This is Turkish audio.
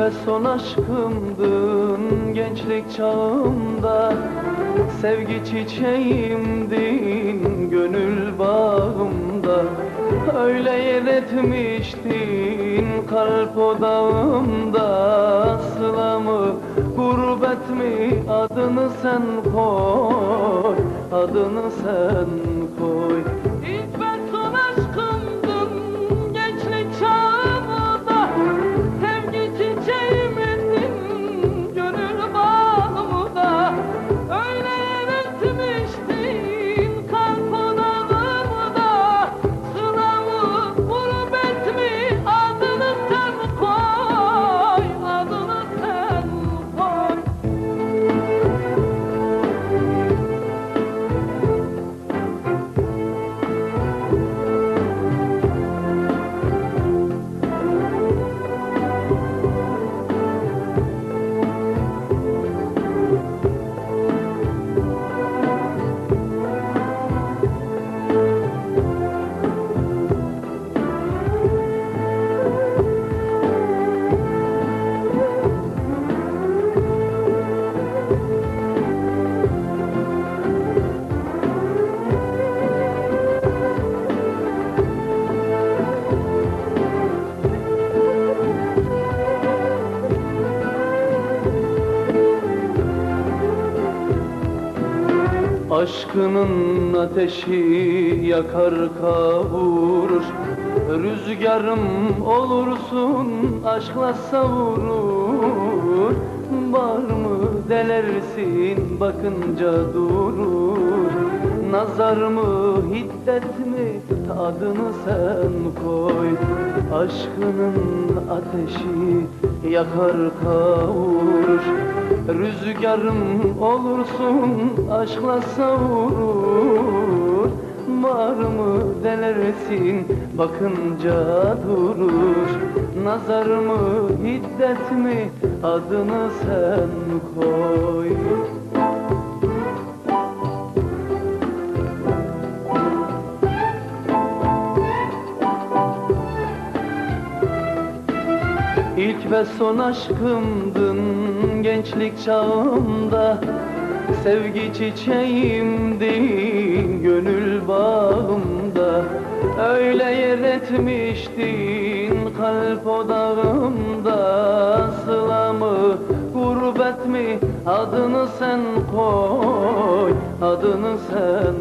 ve son aşkımdın gençlik çağımda. Sevgi çiçeğimdin gönül bağımda. Öyle yer etmiştin kalp odağımda. Sılamı gurbet mi adını sen koy Adını sen koy Aşkının ateşi yakar kavurur Rüzgarım olursun aşkla savurur. Var mı delersin bakınca durur. Nazar mı hiddet mi adını sen koy. Aşkının ateşi yakar kavurur Rüzgarım olursun aşkla savurur. Var mı delersin bakınca durur. Nazar mı hiddet mi adını sen koy İlk ve son aşkımdın gençlik çağımda. Sevgi çiçeğimdin gönül bağımda. Öyle yer etmiştin kalp odağımda. Sılamı gurbet mi? Adını sen koy Adını sen